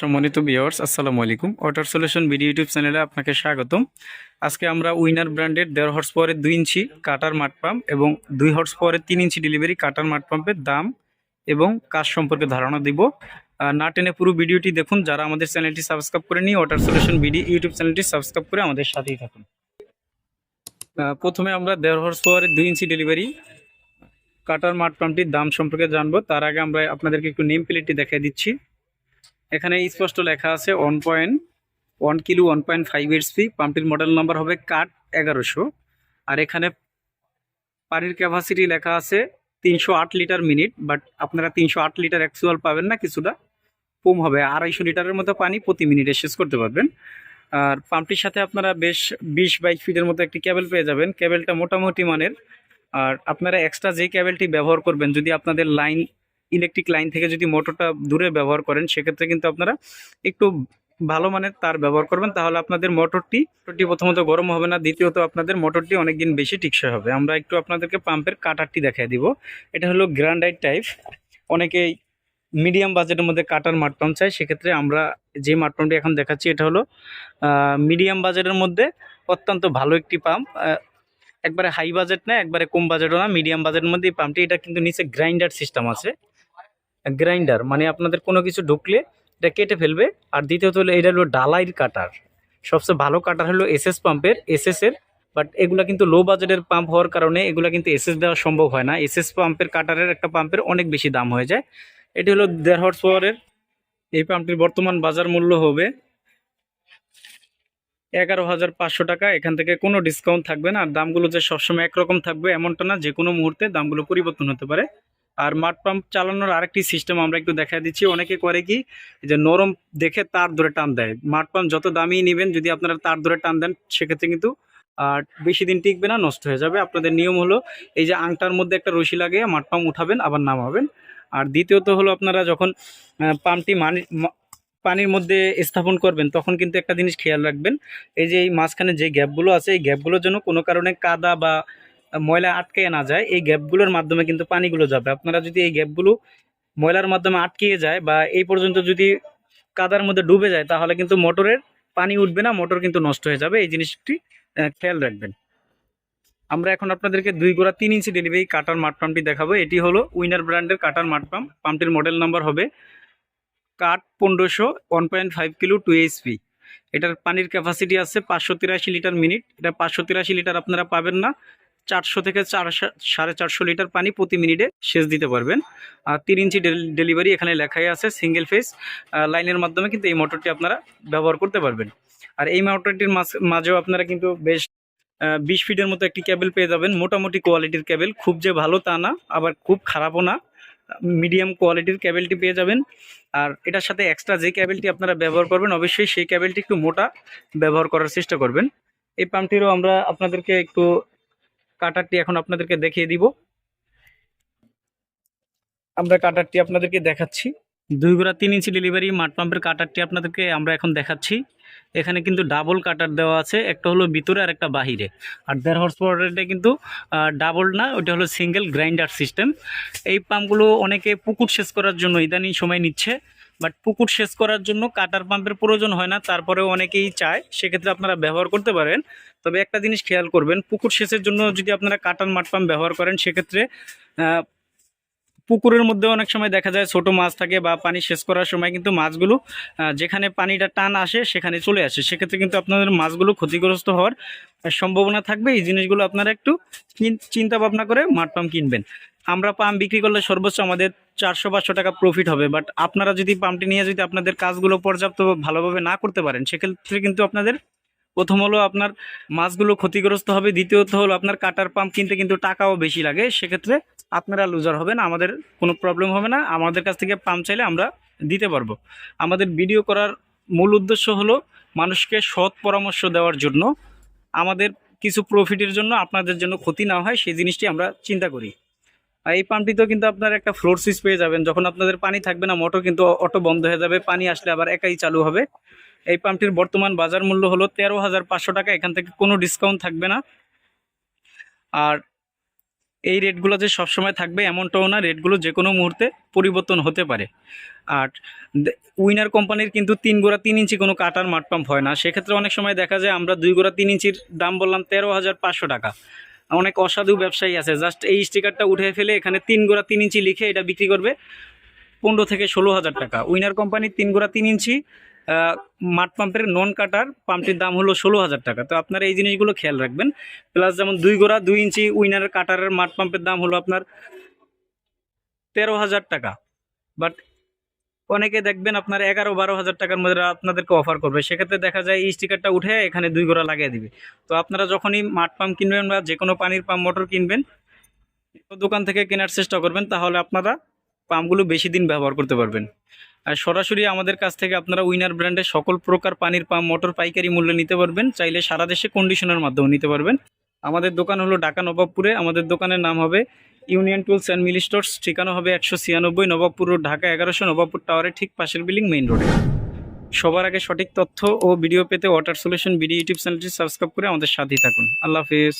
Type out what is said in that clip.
সম্মানিত ভিউয়ার্স আসসালামু আলাইকুম। ওয়াটার সলিউশন ভিডিও ইউটিউব চ্যানেলে আপনাকে স্বাগতম। আজকে আমরা উইনার ব্র্যান্ডের দেড় হর্স পাওয়ারের দুই ইঞ্চি কাটার মাঠ পাম্প এবং দুই হর্স পাওয়ারের তিন ইঞ্চি ডেলিভারি কাটার মাঠ পাম্পের দাম এবং কাজ সম্পর্কে ধারণা দিব। না টেনে পুরো ভিডিওটি দেখুন। যারা আমাদের চ্যানেলটি সাবস্ক্রাইব করে নিই ওয়াটার সলিউশন ভিডিও ইউটিউব চ্যানেলটি সাবস্ক্রাইব করে আমাদের সাথেই থাকুন। প্রথমে আমরা দেড় হর্স পাওয়ারের দুই ইঞ্চি ডেলিভারি কাটার মাঠ পাম্পটির দাম সম্পর্কে জানব। তার আগে আমরা আপনাদেরকে একটু নেম প্লেটটি দেখিয়ে দিচ্ছি। এখানে স্পষ্ট লেখা আছে one point one kilo one point five HP পাম্পটির model number হবে কাট এগারোশো। আর এখানে পানির ক্যাপাসিটি লেখা আছে তিনশো আট লিটার মিনিট বাট আপনারা তিনশো আট লিটার অ্যাকচুয়াল পাবেন না, কিছুটা কম হবে। আড়াইশো লিটারের মতো পানি প্রতি মিনিটে শেষ করতে পারবেন। আর পাম্পটির সাথে আপনারা বেশ বিশ বাইশ ফিটের মতো একটি ক্যাবেল পেয়ে যাবেন। ক্যাবেলটা মোটামুটি মানের। আর আপনারা এক্সট্রা যে ক্যাবেলটি ব্যবহার করবেন, যদি আপনাদের লাইন ইলেকট্রিক লাইন থেকে যদি মোটরটা দূরে ব্যবহার করেন, সেক্ষেত্রে কিন্তু আপনারা একটু ভালো মানের তার ব্যবহার করবেন। তাহলে আপনাদের মোটরটি মোটরটি প্রথমত গরম হবে না, দ্বিতীয়ত আপনাদের মোটরটি অনেকদিন বেশি টিকসই হবে। আমরা একটু আপনাদেরকে পাম্পের কাটারটি দেখাই দিব। এটা হলো গ্রান্ডাইট টাইপ অনেকেই মিডিয়াম বাজেটের মধ্যে কাটার মাঠ পাম্প চাই সেক্ষেত্রে আমরা যে মাঠ পাম্পটি এখন দেখাচ্ছি, এটা হলো মিডিয়াম বাজেটের মধ্যে অত্যন্ত ভালো একটি পাম্প একবারে হাই বাজেট না, একবারে কম বাজেটও না মিডিয়াম বাজেটের মধ্যে এই পাম্পটি এটা কিন্তু নিচে গ্রাইন্ডার সিস্টেম আছে। গ্রাইন্ডার মানে আপনাদের কোনো কিছু ঢুকলে এটা কেটে ফেলবে। আর দ্বিতীয়ত হলো এটা হলো ডালাইয়ের কাটার। সবচেয়ে ভালো কাটার হলো এসএস পাম্পের, এসএস এর বাট এগুলা কিন্তু লো বাজেটের পাম্প হওয়ার কারণে এগুলা কিন্তু এসএস দেওয়া সম্ভব হয় না। এসএস পাম্পের কাটারের একটা পাম্পের অনেক বেশি দাম হয়ে যায়। এটি হলো দেড় হর্স পাওয়ারের এই পাম্পটির বর্তমান বাজার মূল্য হবে এগারো হাজার পাঁচশো টাকা। এখান থেকে কোনো ডিসকাউন্ট থাকবে না। আর দামগুলো যে সবসময় একরকম থাকবে এমনটা না, যে কোনো মুহূর্তে দামগুলো পরিবর্তন হতে পারে। আর মাঠ পাম্প চালানোর আরেকটি সিস্টেম আমরা একটু দেখা দিচ্ছি। অনেকে করে কি যে নরম দেখে তার ধরে টান দেয়। মাঠ পাম্প যত দামি নেবেন, যদি আপনারা তার ধরে টান দেন, সেক্ষেত্রে কিন্তু, আর বেশি দিন টিকবে না, নষ্ট হয়ে যাবে। আপনাদের নিয়ম হলো, এই যে আংটার মধ্যে একটা রশি লাগিয়ে মাঠ পাম্প উঠাবেন, আবার নামাবেন। আর দ্বিতীয়ত হলো আপনারা যখন পাম্পটি মানি পানির মধ্যে স্থাপন করবেন, তখন কিন্তু একটা জিনিস খেয়াল রাখবেন। এই যে এই মাঝখানে যে গ্যাপগুলো আছে, এই গ্যাপগুলোর জন্য কোনো কারণে কাদা বা ময়লা আটকে না যায়, এই গ্যাপগুলোর মাধ্যমে কিন্তু পানিগুলো যাবে। আপনারা যদি এই গ্যাপগুলো ময়লার মাধ্যমে আটকিয়ে যায় বা এই পর্যন্ত যদি কাদার মধ্যে ডুবে যায়, তাহলে কিন্তু মোটরের পানি উঠবে না, মোটর কিন্তু নষ্ট হয়ে যাবে। এই জিনিসটি খেয়াল রাখবেন। আমরা এখন আপনাদেরকে দুই গোড়া তিন ইঞ্চি ডেলিভারি কাটার মাঠ পাম্পটি দেখাবো। এটি হলো উইনার ব্র্যান্ডের কাটার মাঠ পাম্প। পাম্পটির মডেল নাম্বার হবে কাঠ পনেরোশো one point five kilo two HP এটার পানির ক্যাপাসিটি আছে পাঁচশো তিরাশি লিটার মিনিট। এটা পাঁচশো তিরাশি লিটার আপনারা পাবেন না। চারশো থেকে চারশো সাড়ে চারশো লিটার পানি প্রতি মিনিটে সেচ দিতে পারবেন। আর তিন ইঞ্চি ডেলিভারি এখানে লেখাই আছে সিঙ্গেল ফেস লাইনের মাধ্যমে কিন্তু এই মোটরটি আপনারা ব্যবহার করতে পারবেন। আর এই মোটরটির মাঝ- মাঝেও আপনারা কিন্তু বেশ বিশ ফিটের মতো একটি কেবল পেয়ে যাবেন। মোটামুটি কোয়ালিটির ক্যাবেল খুব যে ভালো তা না, আবার খুব খারাপও না। মিডিয়াম কোয়ালিটির ক্যাবেলটি পেয়ে যাবেন। আর এটার সাথে এক্সট্রা যে ক্যাবেলটি আপনারা ব্যবহার করবেন, অবশ্যই সেই ক্যাবেলটি একটু মোটা ব্যবহার করার চেষ্টা করবেন। এই পাম্পটিরও আমরা আপনাদেরকে একটু কাটারটি এখন আপনাদেরকে দেখিয়ে দিব। আমরা কাটারটি আপনাদেরকে দেখাচ্ছি। দুই গোড়া তিন ইঞ্চি ডেলিভারি মাঠ পাম্পের কাটারটি আপনাদেরকে আমরা এখন দেখাচ্ছি। এখানে কিন্তু ডাবল কাটার দেওয়া আছে, একটা হলো ভিতরে আর একটা বাহিরে। আর দেড় হর্স পাওয়ারটা কিন্তু ডাবল না ওটা হলো সিঙ্গেল গ্রাইন্ডার সিস্টেম এই পাম্পগুলো অনেকে পুকুর শেষ করার জন্য ইদানিং সময় নিচ্ছে। বাট পুকুর সেচ করার জন্য কাটার পাম্পের প্রয়োজন হয় না, তারপরেও অনেকেই চায়, সেক্ষেত্রে আপনারা ব্যবহার করতে পারেন। তবে একটা জিনিস খেয়াল করবেন, পুকুর সেচের জন্য যদি আপনারা কাটার মাঠ পাম্প ব্যবহার করেন, সেক্ষেত্রে পুকুরের মধ্যে অনেক সময় দেখা যায় ছোট মাছ থাকে বা পানি সেচ করার সময় কিন্তু মাছগুলো যেখানে পানিটা টান আসে, সেখানে চলে আসে। সেক্ষেত্রে কিন্তু আপনাদের মাছগুলো ক্ষতিগ্রস্ত হওয়ার সম্ভাবনা থাকবে। এই জিনিসগুলো আপনারা একটু চিন্তা ভাবনা করে মাঠ পাম্প কিনবেন। আমরা পাম্প বিক্রি করলে সর্বোচ্চ আমাদের চারশো পাঁচশো টাকা প্রফিট হবে। বাট আপনারা যদি পাম্পটি নিয়ে যদি আপনাদের কাজগুলো পর্যাপ্ত ভালোভাবে না করতে পারেন, সেক্ষেত্রে কিন্তু আপনাদের প্রথম হলো আপনার মাছগুলো ক্ষতিগ্রস্ত হবে, দ্বিতীয়ত হলো আপনার কাটার পাম্প কিনতে কিন্তু টাকাও বেশি লাগে, সেক্ষেত্রে আপনারা লুজার হবেন, আমাদের কোনো প্রবলেম হবে না, আমাদের কাছ থেকে পাম্প চাইলে আমরা দিতে পারব। আমাদের ভিডিও করার মূল উদ্দেশ্য হলো মানুষকে সৎ পরামর্শ দেওয়ার জন্য, আমাদের কিছু প্রফিটের জন্য, আপনাদের জন্য ক্ষতি না হয়, সেই জিনিসটি আমরা চিন্তা করি। এই পাম্পটিতেও কিন্তু আপনার একটা ফ্লোর সুইচ পেয়ে যাবেন। যখন আপনাদের পানি থাকবে না, মোটর কিন্তু অটো বন্ধ হয়ে যাবে, পানি আসলে আবার একাই চালু হবে। এই পাম্পটির বর্তমান বাজার মূল্য হলো তেরো হাজার পাঁচশো টাকা, এখান থেকে কোনো ডিসকাউন্ট থাকবে না। আর এই রেটগুলো যে সবসময় থাকবে এমনটাও না, রেটগুলো যে কোনো মুহূর্তে পরিবর্তন হতে পারে। আর উইনার কোম্পানির কিন্তু তিন গোড়া তিন ইঞ্চি কোনো কাটার মাঠ পাম্প হয় না। সেক্ষেত্রে অনেক সময় দেখা যায় আমরা দুই গোড়া তিন ইঞ্চির দাম বললাম তেরো হাজার পাঁচশো টাকা। অনেক অসাধু ব্যবসায়ী আছে। জাস্ট এই স্টিকারটা উঠে ফেলে এখানে তিন গোড়া তিন ইঞ্চি লিখে এটা বিক্রি করবে পনেরো থেকে ষোলো হাজার টাকা। উইনার কোম্পানির তিন গোড়া তিন ইঞ্চি মাঠ পাম্পের নন কাটার পাম্পটির দাম হলো ষোলো হাজার টাকা। তো আপনারা এই জিনিসগুলো খেয়াল রাখবেন। প্লাস যেমন দুই গোড়া দুই ইঞ্চি উইনারের কাটারের মাঠ পাম্পের দাম হলো আপনার তেরো হাজার টাকা। বাট অনেকে দেখবেন আপনার এগারো বারো হাজার টাকার মধ্যে আপনাদেরকে অফার করবে। সেক্ষেত্রে দেখা যায় এই স্টিকারটা উঠে এখানে দুই গোড়া লাগিয়ে দিবে। তো আপনারা যখনই মাঠ পাম্প কিনবেন বা যে কোনো পানির পাম্প মোটর কিনবেন, দোকান থেকে কেনার চেষ্টা করবেন, তাহলে আপনারা পাম্পগুলো বেশি দিন ব্যবহার করতে পারবেন। আর সরাসরি আমাদের কাছ থেকে আপনারা উইনার ব্র্যান্ডের সকল প্রকার পানির পাম্প মোটর পাইকারি মূল্যে নিতে পারবেন। চাইলে সারা দেশে কন্ডিশনের মাধ্যমে নিতে পারবেন। আমাদের দোকান হলো ঢাকা নবাবপুরে। আমাদের দোকানের নাম হবে union tools and Mili stores. ঠিকানা হবে একশো ছিয়ানব্বই নবাবপুর রোড, ঢাকা এগারোশো নবাবপুর টাওয়ারের ঠিক পাশের বিল্ডিং মেইন রোডে। সবার আগে সঠিক তথ্য ও ভিডিও পেতে ওয়াটার সলিউশন বিডি ইউটিউব চ্যানেলটি সাবস্ক্রাইব করে আমাদের সাথেই থাকুন। আল্লাহ হাফিজ।